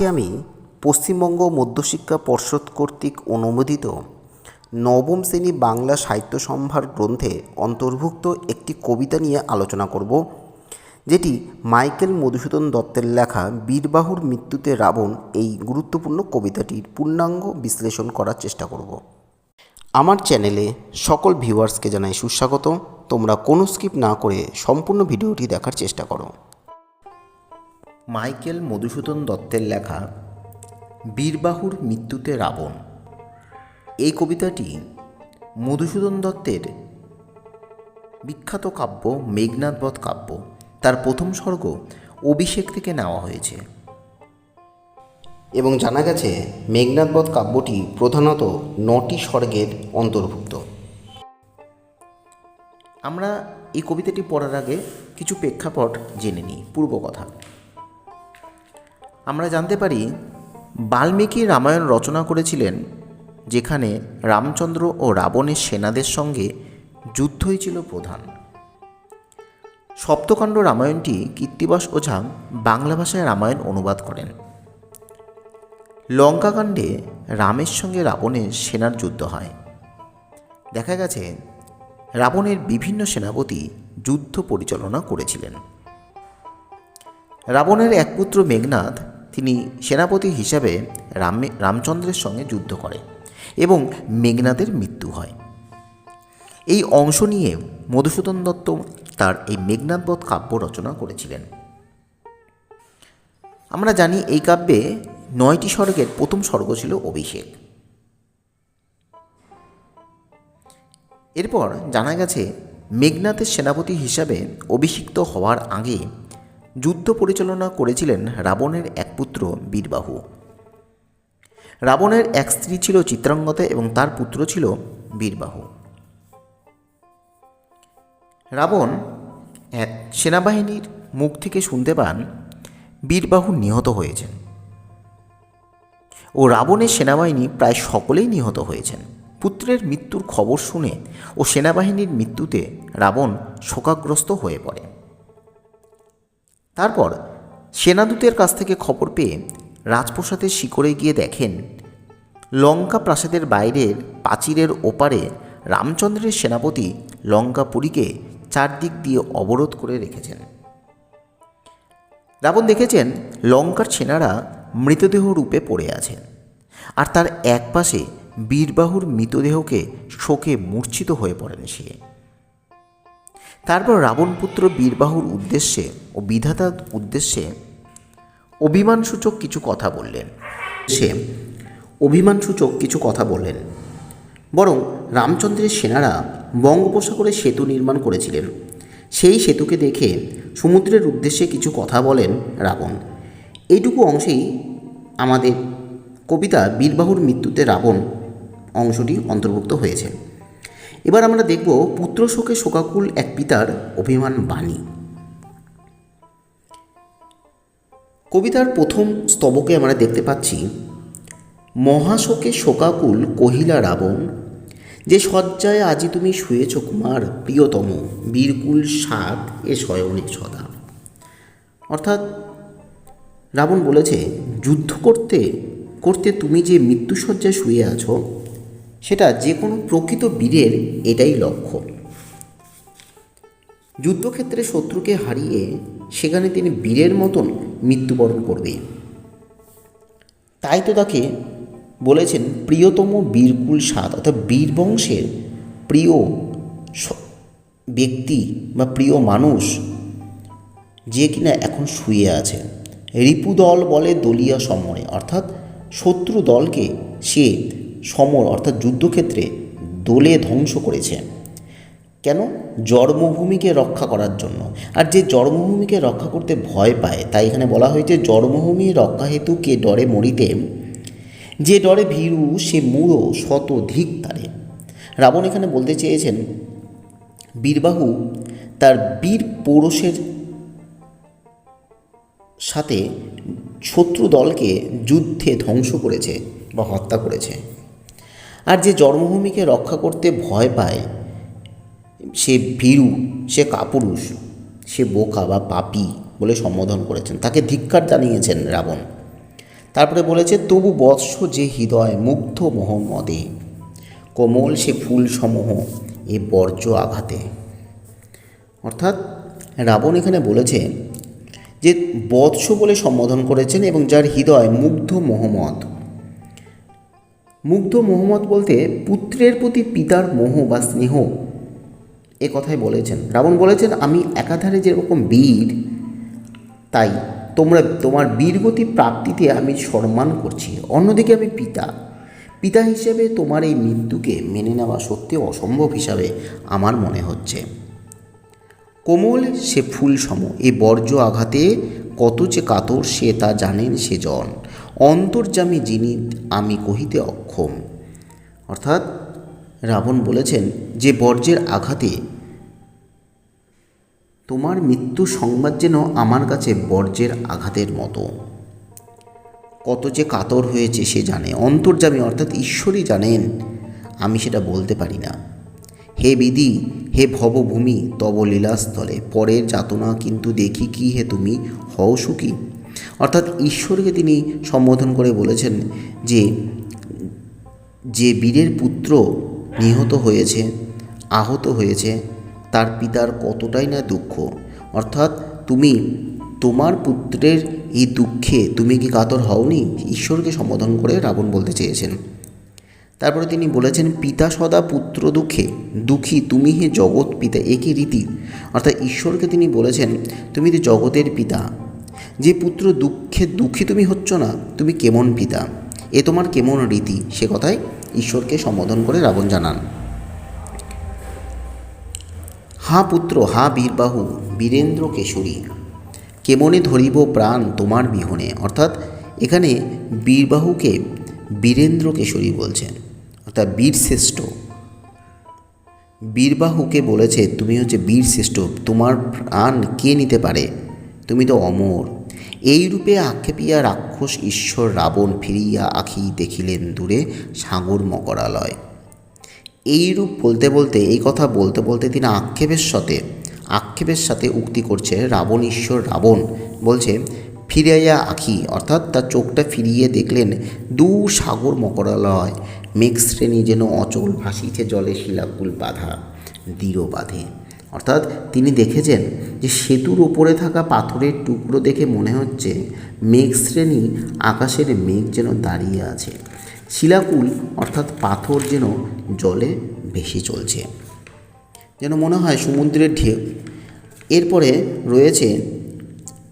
আজকে আমি পশ্চিমবঙ্গ মধ্যশিক্ষা পর্ষদ কর্তৃক অনুমোদিত নবম শ্রেণি বাংলা সাহিত্য সম্ভার গ্রন্থে অন্তর্ভুক্ত একটি কবিতা নিয়ে আলোচনা করব, যেটি মাইকেল মধুসূদন দত্তের লেখা বীরবাহুর মৃত্যুতে রাবণ এই গুরুত্বপূর্ণ কবিতাটির পূর্ণাঙ্গ বিশ্লেষণ করার চেষ্টা করব। আমার চ্যানেলে সকল ভিউয়ার্সকে জানাই সুস্বাগত। তোমরা কোনো স্কিপ না করে সম্পূর্ণ ভিডিওটি দেখার চেষ্টা করো। মাইকেল মধুসূদন দত্তের লেখা বীরবাহুর মৃত্যুতে রাবণ। এই কবিতাটি মধুসূদন দত্তের বিখ্যাত কাব্য মেঘনাথবধ কাব্য। তার প্রথম স্বর্গ অভিষেক থেকে নেওয়া হয়েছে। এবং জানা গেছে মেঘনাথবধ কাব্যটি প্রধানত নটি স্বর্গের অন্তর্ভুক্ত। আমরা এই কবিতাটি পড়ার আগে কিছু প্রেক্ষাপট জেনে নিই, পূর্ব কথা। আমরা জানতে পারি, বাল্মীকি রামায়ণ রচনা করেছিলেন, যেখানে রামচন্দ্র ও রাবণের সেনাদের সঙ্গে যুদ্ধই ছিল প্রধান। সপ্তকাণ্ড রামায়ণটি কীর্তিবাস ওঝা বাংলা ভাষায় রামায়ণ অনুবাদ করেন। লঙ্কাকাণ্ডে রামের সঙ্গে রাবণের সেনার যুদ্ধ হয়। দেখা গেছে, রাবণের বিভিন্ন সেনাপতি যুদ্ধ পরিচালনা করেছিলেন। রাবণের এক পুত্র মেঘনাথ তিনি সেনাপতি হিসাবে রামে, রামচন্দ্রের সঙ্গে যুদ্ধ করে এবং মেঘনাদের মৃত্যু হয়। এই অংশ নিয়ে মধুসূদন দত্ত তার এই মেঘনাথবধ কাব্য রচনা করেছিলেন। আমরা জানি এই কাব্যে নয়টি স্বর্গের প্রথম স্বর্গ ছিল অভিষেক। এরপর জানা গেছে মেঘনাথের সেনাপতি হিসাবে অভিষিক্ত হওয়ার আগে যুদ্ধ পরিচালনা করেছিলেন রাবণের এক পুত্র বীরবাহু। রাবণের এক স্ত্রী ছিল চিত্রাঙ্গতা এবং তার পুত্র ছিল বীরবাহু। রাবণ এক সেনাবাহিনীর মুখ থেকে শুনতে পান, বীরবাহু নিহত হয়েছেন। ও রাবণের সেনাবাহিনী প্রায় সকলেই নিহত হয়েছেন। পুত্রের মৃত্যুর খবর শুনে ও সেনাবাহিনীর মৃত্যুতে রাবণ শোকাগ্রস্ত হয়ে পড়ে। তারপর সেনাদূতের কাছ থেকে খবর পেয়ে রাজপ্রসাদের শিকড়ে গিয়ে দেখেন লঙ্কা প্রাসাদের বাইরের প্রাচীরের ওপারে রামচন্দ্রের সেনাপতি লঙ্কাপুরীকে চারদিক দিয়ে অবরোধ করে রেখেছেন। রাবণ দেখেছেন লঙ্কার সেনারা মৃতদেহ রূপে পড়ে আছেন আর তার এক পাশে বীরবাহুর মৃতদেহকে শোকে মূর্ছিত হয়ে পড়েন সে। তারপর রাবণপুত্র বীরবাহুর উদ্দেশ্যে ও বিধাতার উদ্দেশ্যে অভিমানসূচক কিছু কথা বললেন। সে অভিমানসূচক কিছু কথা বললেন। বরং রামচন্দ্রের সেনারা বঙ্গোপসাগরে সেতু নির্মাণ করেছিলেন। সেই সেতুকে দেখে সমুদ্রের উদ্দেশ্যে কিছু কথা বলেন রাবণ। এইটুকু অংশেই আমাদের কবিতা বীরবাহুর মৃত্যুতে রাবণ অংশটি অন্তর্ভুক্ত হয়েছে। এবার আমরা দেখব পুত্র শোকে শোকাকুল এক পিতার অভিমান বাণী। কবিতার প্রথম স্তবকে আমরা দেখতে পাচ্ছি, মহাশোকে শোকাকুল কহিলা রাবণ, যে শয্যায় আজি তুমি শুয়েছ কুমার, প্রিয়তম, বীরকুল সাত এ শয়নে সদা। অর্থাৎ রাবণ বলেছে, যুদ্ধ করতে করতে তুমি যে মৃত্যুসজ্জায় শুয়ে আছো সেটা যে কোনো প্রকৃত বীরের এটাই লক্ষ্য। যুদ্ধক্ষেত্রে শত্রুকে হারিয়ে সেখানে তিনি বীরের মতন মৃত্যুবরণ করবে তাই তো তাকে বলেছেন প্রিয়তম বীরকুল সাত অর্থাৎ বীরবংশের প্রিয় ব্যক্তি বা প্রিয় মানুষ যে কিনা এখন শুয়ে আছে। রিপুদল বলে দলীয় সমরে অর্থাৎ শত্রু দলকে সে সমর অর্থাৎ যুদ্ধক্ষেত্রে দোলে ধ্বংস করেছে। কেন? জন্মভূমিকে রক্ষা করার জন্য। আর যে জন্মভূমিকে রক্ষা করতে ভয় পায়, তাই এখানে বলা হয়েছে জন্মভূমি রক্ষা হেতু কে ডরে মরিতে, যে ডরে ভীরু সে মূঢ় শত ধিক তারে। রাবণ এখানে বলতে চেয়েছেন, বীরবাহু তার বীর পৌরষের সাথে শত্রু দলকে যুদ্ধে ধ্বংস করেছে বা হত্যা করেছে। আর যে জন্মভূমিকে রক্ষা করতে ভয় পায়, সে ভীরু, সে কাপুরুষ, সে বোকা বা পাপি বলে সম্বোধন করেছেন। তাকে ধিক্কার জানিয়েছেন রাবণ। তারপরে বলেছে, তবু বৎস যে হৃদয় মুগ্ধ মোহাম্মদে, কোমল সে ফুল সমূহ এ বর্জ্য আঘাতে। অর্থাৎ রাবণ এখানে বলেছে যে, বৎস বলে সম্বোধন করেছেন এবং যার হৃদয় মুগ্ধ মোহাম্মদ মুগ্ধ মোহাম্মদ বলতে পুত্রের প্রতি পিতার মোহ বা স্নেহ। এ কথাই বলেছেন। রাবণ বলেছেন, আমি একাধারে যেরকম বীর, তাই তোমরা, তোমার বীরগতি প্রাপ্তিতে আমি সম্মান করছি। অন্যদিকে আমি পিতা। পিতা হিসেবে তোমার এই মৃত্যুকে মেনে নেওয়া সত্যি অসম্ভব হিসাবে আমার মনে হচ্ছে। কোমল সে ফুল সম এ বর্জ্য আঘাতে কত যে কাতর সে তা জানেন সে জন অন্তর্জামী যিনি, আমি কহিতে অক্ষম। অর্থাৎ রাবণ বলেছেন যে, বর্জ্যের আঘাতে তোমার মৃত্যু সংবাদ যেন আমার কাছে বর্জ্যের আঘাতের মতো। কত যে কাতর হয়েছে সে জানে অন্তর্জামী অর্থাৎ ঈশ্বরই জানেন, আমি সেটা বলতে পারি না। হে বিধি, হে ভবভূমি, তব লীলাস্থলে, পরের যাতনা কিন্তু দেখি কি হে তুমি, হও সুখী। অর্থাৎ ঈশ্বরকে তিনি সম্বোধন করে বলেছেন যে যে বীরের পুত্র নিহত হয়েছে, আহত হয়েছে, তার পিতার কতটাই না দুঃখ। অর্থাৎ তুমি, তোমার পুত্রের এই দুঃখে তুমি কি কাতর হওনি? ঈশ্বরকে সম্বোধন করে রাবণ বলতে চেয়েছেন। তারপরে তিনি বলেছেন, পিতা সদা পুত্র দুঃখে, দুঃখী তুমি হে জগৎ পিতা একই রীতি? অর্থাৎ ঈশ্বরকে তিনি বলেছেন, তুমি তো জগতের পিতা যে পুত্র দুঃখে দুঃখী তুমি হচ্ছ না, তুমি কেমন পিতা? এ তোমার কেমন রীতি? সে কথায় ঈশ্বরকে সম্বোধন করে রাবণ জানান। হা পুত্র, হা বীরবাহু, বীরেন্দ্র কেশরী, কেমনে ধরিব প্রাণ তোমার বিহনে? অর্থাৎ এখানে বীরবাহুকে বীরেন্দ্র কেশরী বলছেন অর্থাৎ বীরশ্রেষ্ঠ বীরবাহুকে বলেছে তুমি হচ্ছে বীরশ্রেষ্ঠ তোমার প্রাণ কে নিতে পারে? তুমি তো অমর এই রূপে আক্ষেপিয়া রাক্ষস ঈশ্বর রাবণ ফিরিয়া আখি দেখিলেন দূরে সাগর মকরালয়। এই রূপ বলতে বলতে, এই কথা বলতে বলতে তিনি আক্ষেপের সাথে আক্ষেপের সাথে উক্তি করছে, রাবণ ঈশ্বর রাবণ বলছে, ফিরাইয়া আখি অর্থাৎ তার চোখটা ফিরিয়ে দেখলেন দু সাগর মকরালয় মেঘ শ্রেণি যেন অচল ভাসিছে জলে শিলাকুল বাঁধা, দৃঢ় বাঁধে। অর্থাৎ তিনি দেখেছেন যে সেতুর ওপরে থাকা পাথরের টুকরো দেখে মনে হচ্ছে মেঘ শ্রেণি আকাশের মেঘ যেন দাঁড়িয়ে আছে। শিলাকুল অর্থাৎ পাথর যেন জলে ভেসে চলছে। যেন মনে হয় সমুদ্রের ঢেউ। এরপরে রয়েছে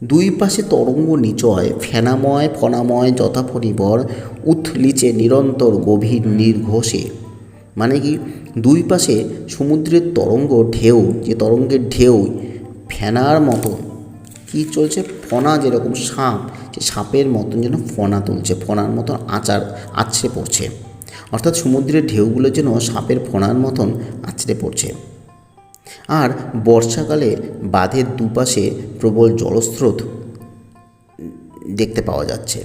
দুই পাশে তরঙ্গ নিচয়, ফেনাময়, ফনাময়, যথাপরিবর উথলিচে নিরন্তর, গভীর, নির্ঘোষে। মানে কি? দুই পাশে সমুদ্রের তরঙ্গ ঢেউ, যে তরঙ্গের ঢেউ, ফেনার মতন। কি চলছে? ফনা যেরকম সাপ যে সাপের মতন যেন ফনা তুলছে, ফনার মতন আচার আছড়ে পড়ছে। অর্থাৎ সমুদ্রের ঢেউগুলো যেন সাপের ফনার মতন আছড়ে পড়ছে। আর বর্ষাকালে বাঁধের দুপাশে প্রবল জলস্রোত দেখতে পাওয়া যাচ্ছে।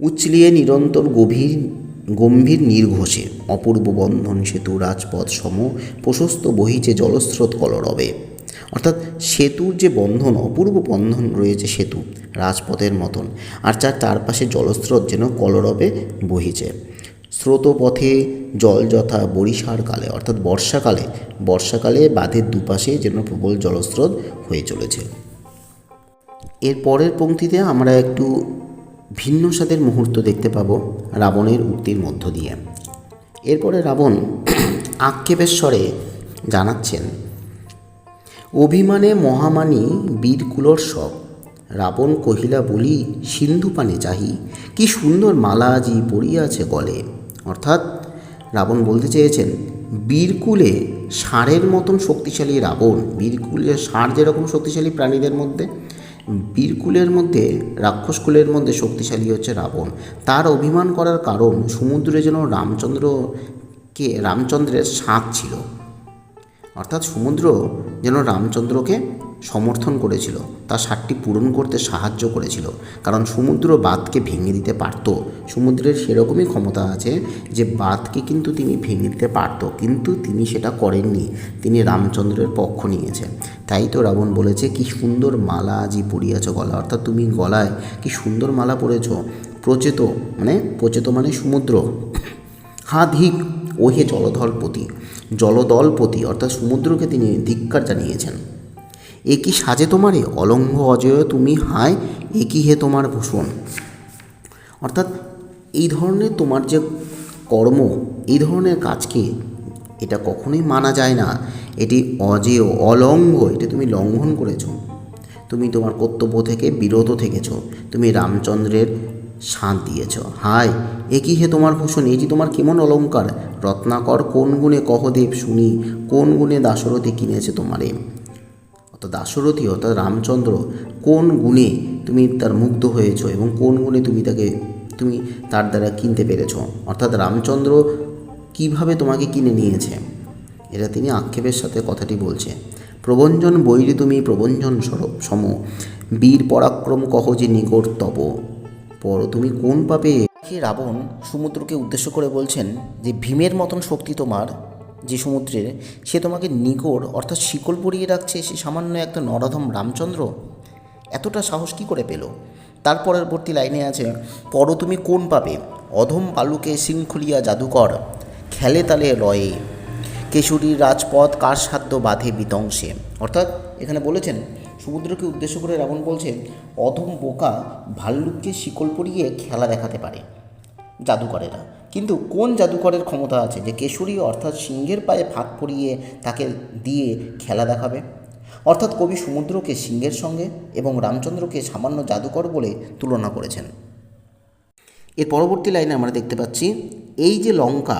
উচলিয়ে নিরন্তর গভীর গম্ভীর নির্ঘোষে, অপূর্ব বন্ধন সেতু রাজপথ সম প্রশস্ত বহিছে জলস্রোত কলরবে। অর্থাৎ সেতুর যে বন্ধন, অপূর্ব বন্ধন রয়েছে সেতু, রাজপথের মতন, আর যার চারপাশে জলস্রোত যেন কলরবে বহিছে। স্রোতপথে জল যথা বরিশার কালে, অর্থাৎ বর্ষাকালে বর্ষাকালে বাঁধের দুপাশে যেন প্রবল জলস্রোত হয়ে চলেছে। এর পরের পংক্তিতে আমরা একটু ভিন্ন স্বাদের মুহূর্ত দেখতে পাব রাবণের উক্তির মধ্য দিয়ে। এরপরে রাবণ আক্ষেপের স্বরে জানাচ্ছেন, অভিমানে মহামানী বীরকুলর সব রাবণ কহিলা বলি, সিন্ধু পানে চাহি, কি সুন্দর মালা আজি পড়িয়াছে গলে। অর্থাৎ রাবণ বলতে চেয়েছেন, বীরকুলে ষাঁড়ের মতন শক্তিশালী রাবণ, বীরকুলে ষাঁড় যেরকম শক্তিশালী প্রাণীদের মধ্যে বীরকুলের মধ্যে রাক্ষসকুলের মধ্যে শক্তিশালী হচ্ছে রাবণ। তার অভিমান করার কারণ সমুদ্রে যেন রামচন্দ্রকে রামচন্দ্রের সাঁত ছিল। অর্থাৎ সমুদ্র যেন রামচন্দ্রকে সমর্থন করেছিল, তার স্বাদটি পূরণ করতে সাহায্য করেছিল। কারণ সমুদ্র বাঁধকে ভেঙে দিতে পারত। সমুদ্রের সেরকমই ক্ষমতা আছে যে বাঁধকে কিন্তু তিনি ভেঙে দিতে পারত, কিন্তু তিনি সেটা করেননি। তিনি রামচন্দ্রের পক্ষ নিয়েছেন। তাই তো রাবণ বলেছে, কি সুন্দর মালা আজি পরিয়াছ গলা অর্থাৎ তুমি গলায় কি সুন্দর মালা পরেছ প্রচেত মানে প্রচেত মানে সমুদ্র। হা ধিক ও হে জলধলপতি জলদলপতি, অর্থাৎ সমুদ্রকে তিনি ধিক্কার জানিয়েছেন। এ কি সাজে তোমারে? অলঙ্ঘ অজয় তুমি হায়, এ কি হে তোমার ভূষণ? অর্থাৎ এই ধরনের তোমার যে কর্ম, এই ধরনের কাজকে এটা কখনোই মানা যায় না। এটি অজেয়, অলঙ্ঘ, এটি তুমি লঙ্ঘন করেছ। তুমি তোমার কর্তব্য থেকে বিরত থেকেছ। তুমি রামচন্দ্রের সাঁত দিয়েছ। হায়, এ কি হে তোমার ভূষণ? যে তোমার কেমন অলঙ্কার? রত্নাকর কোন গুণে কহদেব শুনি? কোন গুণে দাশরথী কিনেছে তোমারে? অর্থাৎ দাশরথী অর্থাৎ রামচন্দ্র, কোন গুণে তুমি তার মুগ্ধ হয়েছ এবং কোন গুণে তুমি তাকে, তুমি তার দ্বারা কিনতে পেরেছ? অর্থাৎ রামচন্দ্র কীভাবে তোমাকে কিনে নিয়েছে? এটা তিনি আক্ষেপের সাথে কথাটি বলছে। প্রবঞ্জন বৈরি তুমি প্রবঞ্জন স্বরূপ সম। বীর পরাক্রম কহ যে নিকট তব পর তুমি কোন পাবে রাবণ, সমুদ্রকে উদ্দেশ্য করে বলছেন যে ভীমের মতন শক্তি তোমার যে সমুদ্রের, সে তোমাকে নিগড় অর্থাৎ শিকল পরিয়ে রাখছে সে সামান্য একটা নরাধম রামচন্দ্র? এতটা সাহস কী করে পেল? তার পরবর্তী লাইনে আছে, পর তুমি কোন পাবে অধম বালুকে শৃঙ্খলিয়া জাদুকর, খেলে তালে রয়ে কেশরীর রাজপথ কার সাধ্য বাঁধে বিতংশে অর্থাৎ এখানে বলেছেন, সমুদ্রকে উদ্দেশ্য করে রাবণ বলছে অধম বোকা ভাল্লুককে শিকল পরিয়ে খেলা দেখাতে পারে। জাদুকরেরা। কিন্তু কোন জাদুকরের ক্ষমতা আছে যে কেশরী অর্থাৎ সিংহের পায়ে ফাঁক পরিয়ে তাকে দিয়ে খেলা দেখাবে? অর্থাৎ কবি সমুদ্রকে সিংহের সঙ্গে এবং রামচন্দ্রকে সামান্য জাদুকর বলে তুলনা করেছেন। এর পরবর্তী লাইনে আমরা দেখতে পাচ্ছি, এই যে লঙ্কা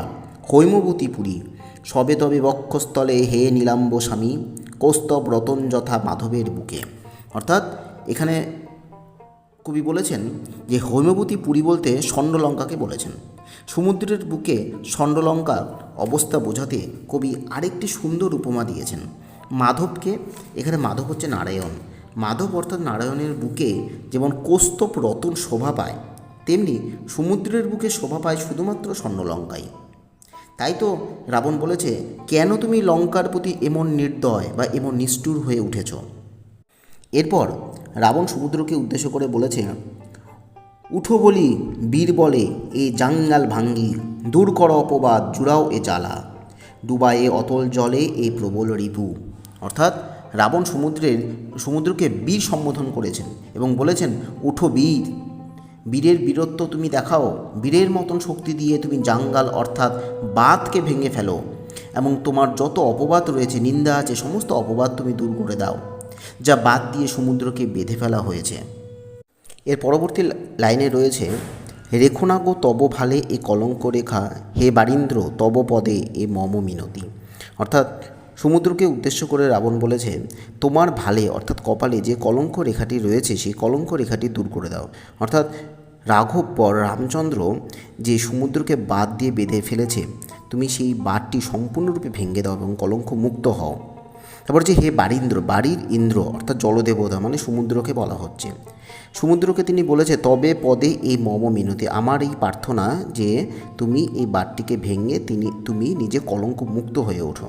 হৈমবতীপুরী সবে তবে বক্ষস্থলে হে নীলাম্ব স্বামী কৌস্তব রতন যথা মাধবের বুকে। অর্থাৎ এখানে কবি বলেছেন যে হৈমবতী পুরী বলতে স্বর্ণলঙ্কাকে বলেছেন। সমুদ্রের বুকে স্বর্ণলঙ্কার অবস্থা বোঝাতে কবি আরেকটি সুন্দর উপমা দিয়েছেন। মাধবকে, এখানে মাধব হচ্ছে নারায়ণ। মাধব অর্থাৎ নারায়ণের বুকে যেমন কৌস্তব রতন শোভা পায়, তেমনি সমুদ্রের বুকে শোভা পায় শুধুমাত্র স্বর্ণলঙ্কাই। তাই তো রাবণ বলেছে, কেন তুমি লঙ্কার প্রতি এমন নির্দয় বা এমন নিষ্ঠুর হয়ে উঠেছ? এরপর রাবণ সমুদ্রকে উদ্দেশ্য করে বলেছে, উঠো বলি, বীর বলে, এ জাঙ্গাল ভাঙ্গি, দূর কর অপবাদ, জুড়াও এ জ্বালা। ডুবায়ে অতল জলে এ প্রবল রিপু। অর্থাৎ রাবণ সমুদ্রের, সমুদ্রকে বীর সম্বোধন করেছেন এবং বলেছেন, উঠো বীর, বীরের বীরত্ব তুমি দেখাও, বীরের মতন শক্তি দিয়ে তুমি জাঙ্গাল অর্থাৎ বাঁধকে ভেঙে ফেলো এবং তোমার যত অপবাদ রয়েছে, নিন্দা আছে, সমস্ত অপবাদ তুমি দূর করে দাও। যা বাদ দিয়ে সমুদ্রকে বেঁধে ফেলা হয়েছে। এর পরবর্তী লাইনে রয়েছে রেখো না তব ভালে এ কলঙ্ক রেখা হে বারীন্দ্র তব পদে এ মম মিনতি। অর্থাৎ সমুদ্রকে উদ্দেশ্য করে রাবণ বলেছে, তোমার ভালে, অর্থাৎ কপালে যে কলঙ্ক রেখাটি রয়েছে, সেই কলঙ্ক রেখাটি দূর করে দাও। অর্থাৎ রাঘব পর রামচন্দ্র যে সমুদ্রকে বাদ দিয়ে বেঁধে ফেলেছে, তুমি সেই বাঁধটি সম্পূর্ণরূপে ভেঙে দাও এবং কলঙ্ক মুক্ত হও। তারপর হচ্ছে হে বারীন্দ্র বাড়ির ইন্দ্র অর্থাৎ জলদেবতা মানে সমুদ্রকে বলা হচ্ছে। সমুদ্রকে তিনি বলেছে, তবে পদে এই মম মিনতি। আমার এই প্রার্থনা যে তুমি এই বাটটিকে ভেঙে তিনি, তুমি নিজে কলঙ্ক মুক্ত হয়ে ওঠো।